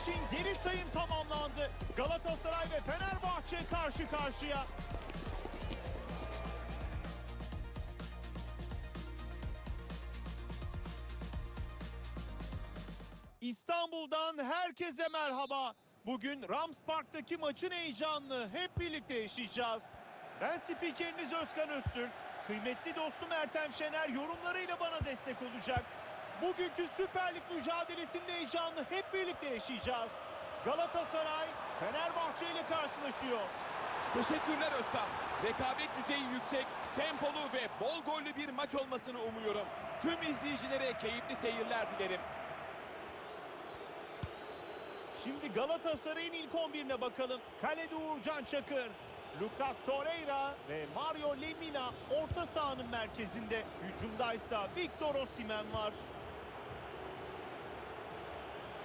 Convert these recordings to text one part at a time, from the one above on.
için geri sayım tamamlandı. Galatasaray ve Fenerbahçe karşı karşıya. İstanbul'dan herkese merhaba. Bugün Rams Park'taki maçın heyecanını hep birlikte yaşayacağız. Ben spikeriniz Özkan Öztürk. Kıymetli dostum Ertem Şener yorumlarıyla bana destek olacak. Bugünkü Süper Lig mücadelesinin heyecanını hep birlikte yaşayacağız. Galatasaray Fenerbahçe ile karşılaşıyor. Teşekkürler Özkan. Rekabet düzeyi yüksek, tempolu ve bol gollü bir maç olmasını umuyorum. Tüm izleyicilere keyifli seyirler dilerim. Şimdi Galatasaray'ın ilk 11'ine bakalım. Kalede Uğurcan Çakır, Lucas Torreira ve Mario Lemina orta sahanın merkezinde. Hücumdaysa Victor Osimhen var.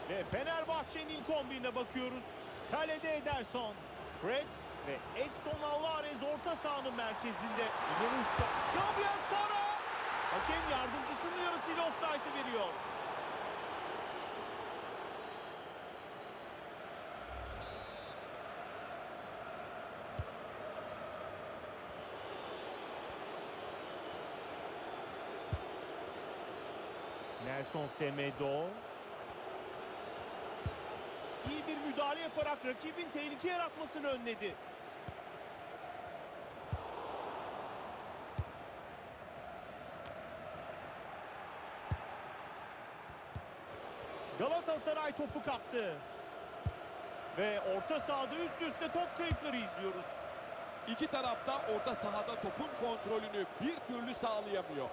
Ve Fenerbahçe'nin 11'ine bakıyoruz. Kalede Ederson, Fred ve Edson Alvarez orta sahanın merkezinde. İleri uçta Gabriel Sara. Hakem yardımcısının yarısıyla offside'ı veriyor. Nelson Semedo. İyi bir müdahale yaparak rakibin tehlike yaratmasını önledi. Galatasaray topu kaptı. Ve orta sahada üst üste top kayıpları izliyoruz. İki tarafta orta sahada topun kontrolünü bir türlü sağlayamıyor.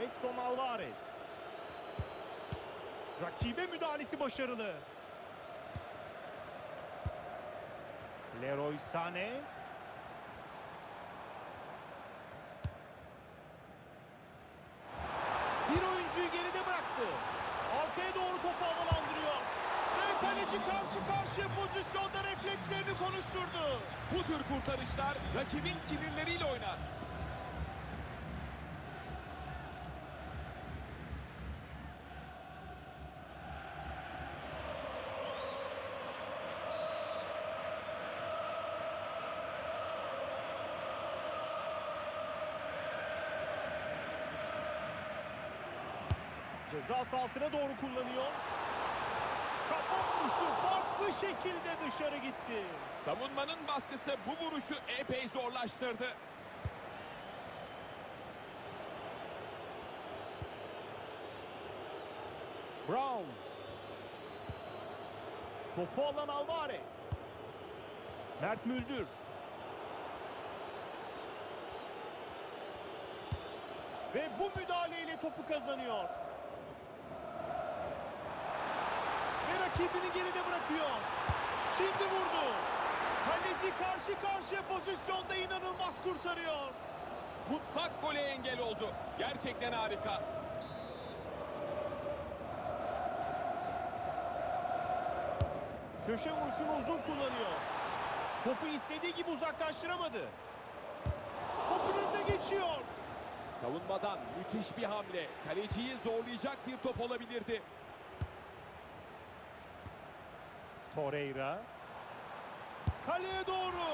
Edson Alvarez. Rakibe müdahalesi başarılı. Leroy Sané. Bir oyuncuyu geride bıraktı. Arkaya doğru topu havalandırıyor. Ve kaleci karşı karşıya pozisyonda reflekslerini konuşturdu. Bu tür kurtarışlar rakibin sinirleriyle oynar. Ceza sahasına doğru kullanıyor. Kafa vuruşu farklı şekilde dışarı gitti. Savunmanın baskısı bu vuruşu epey zorlaştırdı. Brown. Topu alan Alvarez. Mert Müldür. Ve bu müdahaleyle topu kazanıyor. Ve rakibini geride bırakıyor. Şimdi vurdu. Kaleci karşı karşıya pozisyonda inanılmaz kurtarıyor. Mutlak gole engel oldu. Gerçekten harika. Köşe vuruşunu uzun kullanıyor. Topu istediği gibi uzaklaştıramadı. Topun önüne geçiyor. Savunmadan müthiş bir hamle. Kaleciyi zorlayacak bir top olabilirdi. Torreira. Kaleye doğru.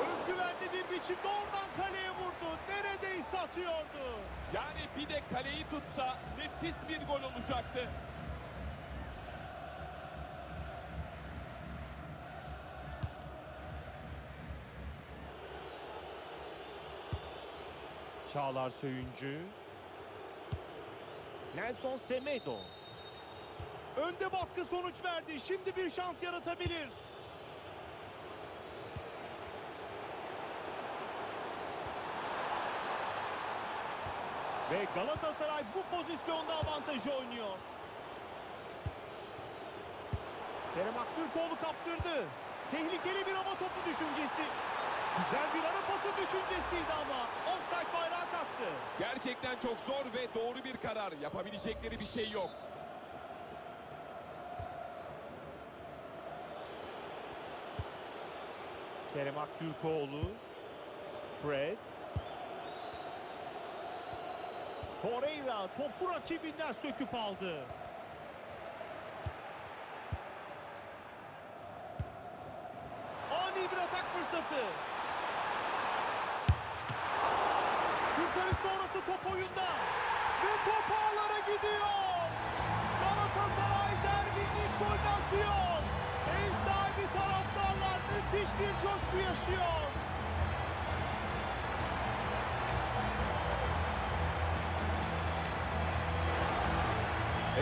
Özgüvenli bir biçimde oradan kaleye vurdu. Neredeyse atıyordu. Yani bir de kaleyi tutsa nefis bir gol olacaktı. Çağlar Söyüncü. Nelson Semedo. Önde baskı sonuç verdi. Şimdi bir şans yaratabilir. Ve Galatasaray bu pozisyonda avantajı oynuyor. Kerem Aktürkoğlu kaptırdı. Tehlikeli bir ama topu düşüncesi. Güzel bir ara pası düşüncesiydi ama offside bayrağı taktı. Gerçekten çok zor ve doğru bir karar. Yapabilecekleri bir şey yok. Kerem Aktürkoğlu. Fred. Torreira topu rakibinden söküp aldı. Ani bir atak fırsatı. Kurtarış sonrası top oyunda. Ve top ağlara gidiyor. Galatasaray derbinin golünü atıyor. Ev sahibi taraf müthiş bir coşku yaşıyor.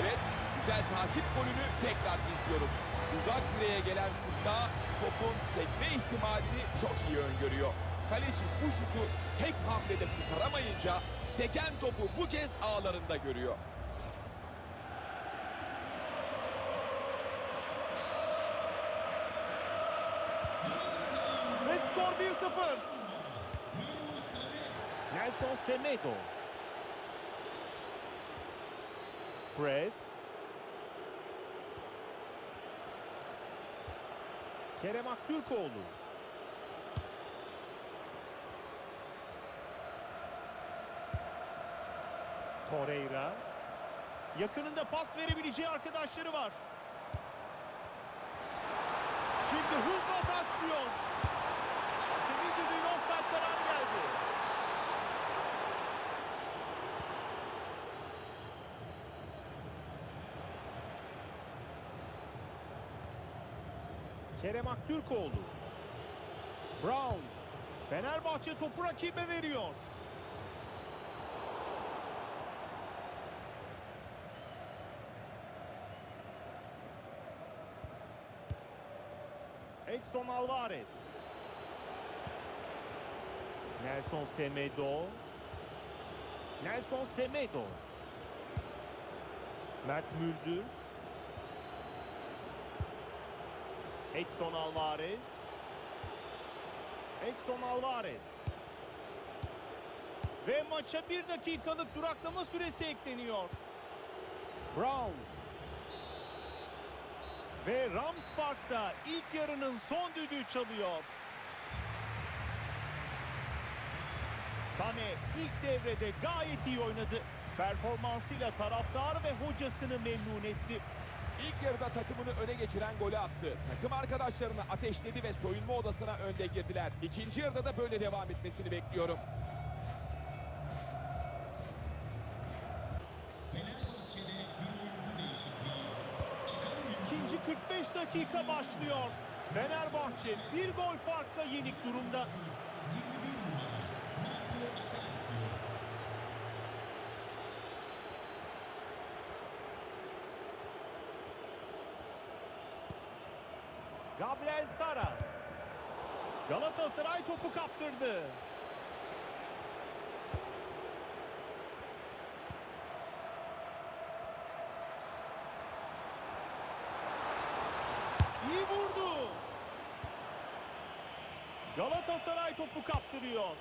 Evet, güzel takip golünü tekrar izliyoruz. Uzak direğe gelen şutta topun sekme ihtimalini çok iyi öngörüyor. Kaleci bu şutu tek hamlede kurtaramayınca seken topu bu kez ağlarında görüyor. Ve skor 1-0. Nelson Semedo. Fred. Kerem Aktürkoğlu. Torreira. Yakınında pas verebileceği arkadaşları var. Şimdi hızla. Hakemin offside kararı geldi. Kerem Aktürkoğlu. Brown. Fenerbahçe topu rakibe veriyor. Edson Alvarez. Nelson Semedo. Nelson Semedo. Mert Müldür. Edson Alvarez. Edson Alvarez. Ve maça bir dakikalık duraklama süresi ekleniyor. Brown. Ve Rams Park'ta ilk yarının son düdüğü çalıyor. Sane ilk devrede gayet iyi oynadı. Performansıyla taraftar ve hocasını memnun etti. İlk yarıda takımını öne geçiren golü attı. Takım arkadaşlarını ateşledi ve soyunma odasına önde girdiler. İkinci yarıda da böyle devam etmesini bekliyorum. İkinci 45 dakika başlıyor. Fenerbahçe bir gol farkla yenik durumda. Gabriel Sara. Galatasaray topu kaptırdı. İyi vurdu. Galatasaray topu kaptırıyor.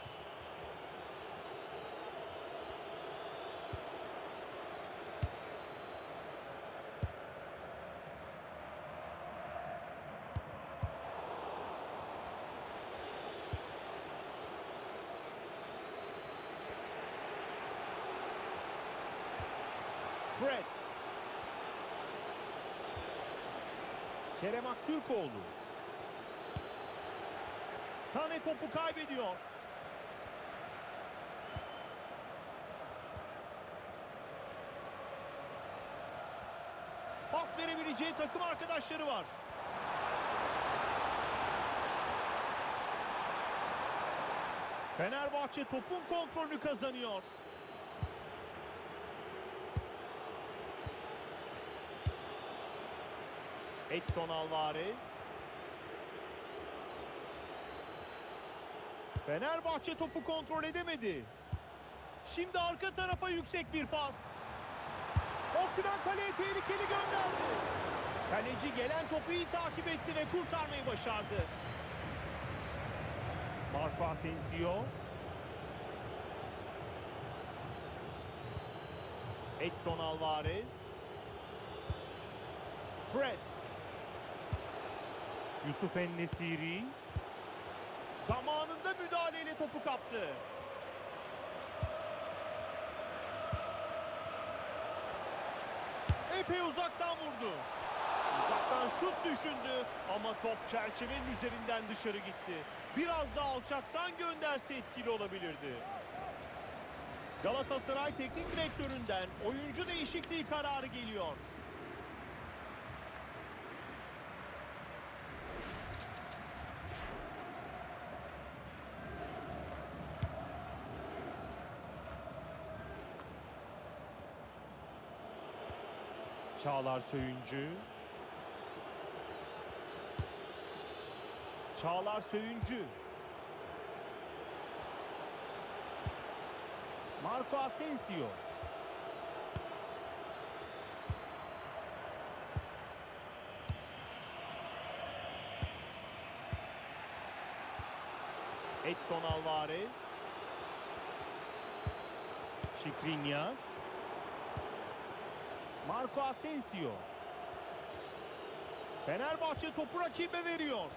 Fred. Kerem Aktürkoğlu. Sane topu kaybediyor. Pas verebileceği takım arkadaşları var. Fenerbahçe topun kontrolünü kazanıyor. Edson Alvarez. Fenerbahçe topu kontrol edemedi. Şimdi arka tarafa yüksek bir pas. Osimhen kaleye tehlikeli gönderdi. Kaleci gelen topu iyi takip etti ve kurtarmayı başardı. Marco Asensio. Edson Alvarez. Fred. Yusuf Ennesiri. Zamanında müdahaleyle topu kaptı. Epey uzaktan vurdu. Uzaktan şut düşündü ama top çerçevenin üzerinden dışarı gitti. Biraz daha alçaktan gönderse etkili olabilirdi. Galatasaray Teknik Direktöründen oyuncu değişikliği kararı geliyor. Çağlar Söyüncü. Çağlar Söyüncü. Marco Asensio. Edson Alvarez. Şikrinyar. Marco Asensio. Fenerbahçe topu rakibe veriyor.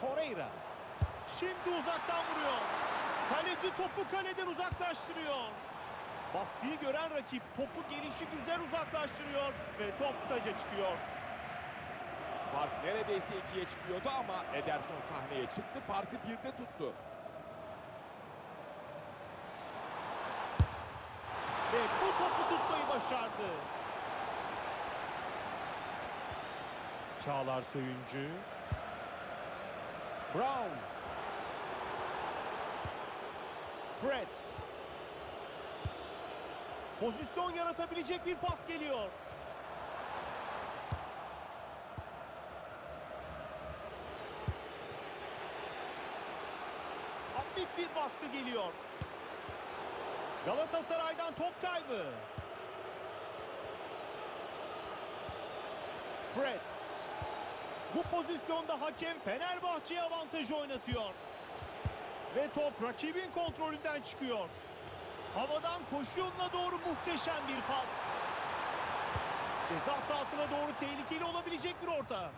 Torreira. Şimdi uzaktan vuruyor. Kaleci topu kaleden uzaklaştırıyor. Baskıyı gören rakip topu gelişi güzel uzaklaştırıyor ve top taca çıkıyor. Fark neredeyse ikiye çıkıyordu ama Ederson sahneye çıktı. Farkı birde tuttu. Ve bu topu tutmayı başardı. Çağlar Söyüncü. Brown. Fred. Pozisyon yaratabilecek bir pas geliyor. Hafif bir baskı geliyor. Galatasaray'dan top kaybı. Fred. Bu pozisyonda hakem Fenerbahçe'ye avantajı oynatıyor. Ve top rakibin kontrolünden çıkıyor. Havadan koşu yoluna doğru muhteşem bir pas. Ceza sahasına doğru tehlikeli olabilecek bir orta.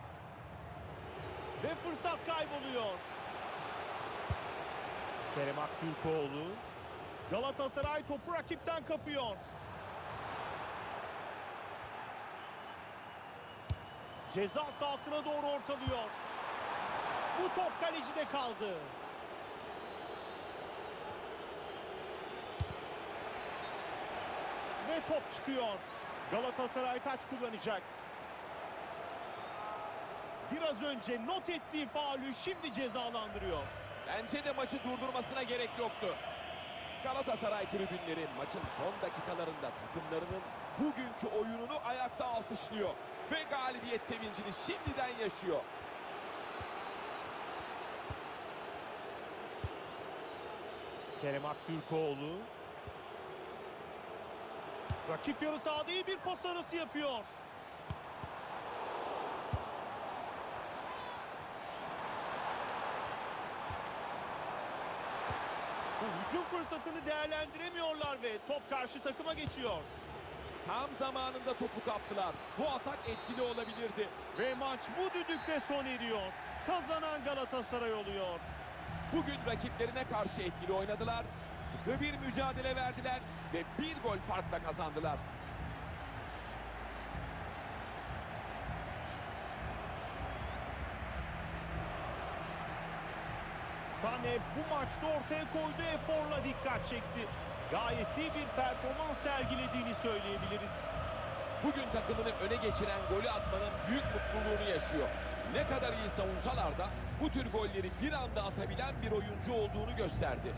Ve fırsat kayboluyor. Kerem Aktürkoğlu. Galatasaray topu rakipten kapıyor. Ceza sahasına doğru ortalıyor. Bu top kalecide kaldı. Ve top çıkıyor. Galatasaray taç kullanacak. Biraz önce not ettiği faulü şimdi cezalandırıyor. Bence de maçı durdurmasına gerek yoktu. Galatasaray tribünleri maçın son dakikalarında takımlarının bugünkü oyununu ayakta alkışlıyor. Ve galibiyet sevincini şimdiden yaşıyor. Kerem Aktürkoğlu. Rakip yarı sahada iyi bir pas arası yapıyor. Hücum fırsatını değerlendiremiyorlar ve top karşı takıma geçiyor. Tam zamanında topu kaptılar. Bu atak etkili olabilirdi. Ve maç bu düdükle sona eriyor. Kazanan Galatasaray oluyor. Bugün rakiplerine karşı etkili oynadılar. Sıkı bir mücadele verdiler ve bir gol farkla kazandılar. Sane bu maçta ortaya koyduğu eforla dikkat çekti. Gayet iyi bir performans sergilediğini söyleyebiliriz. Bugün takımını öne geçiren golü atmanın büyük mutluluğunu yaşıyor. Ne kadar iyi savunsalar da bu tür golleri bir anda atabilen bir oyuncu olduğunu gösterdi.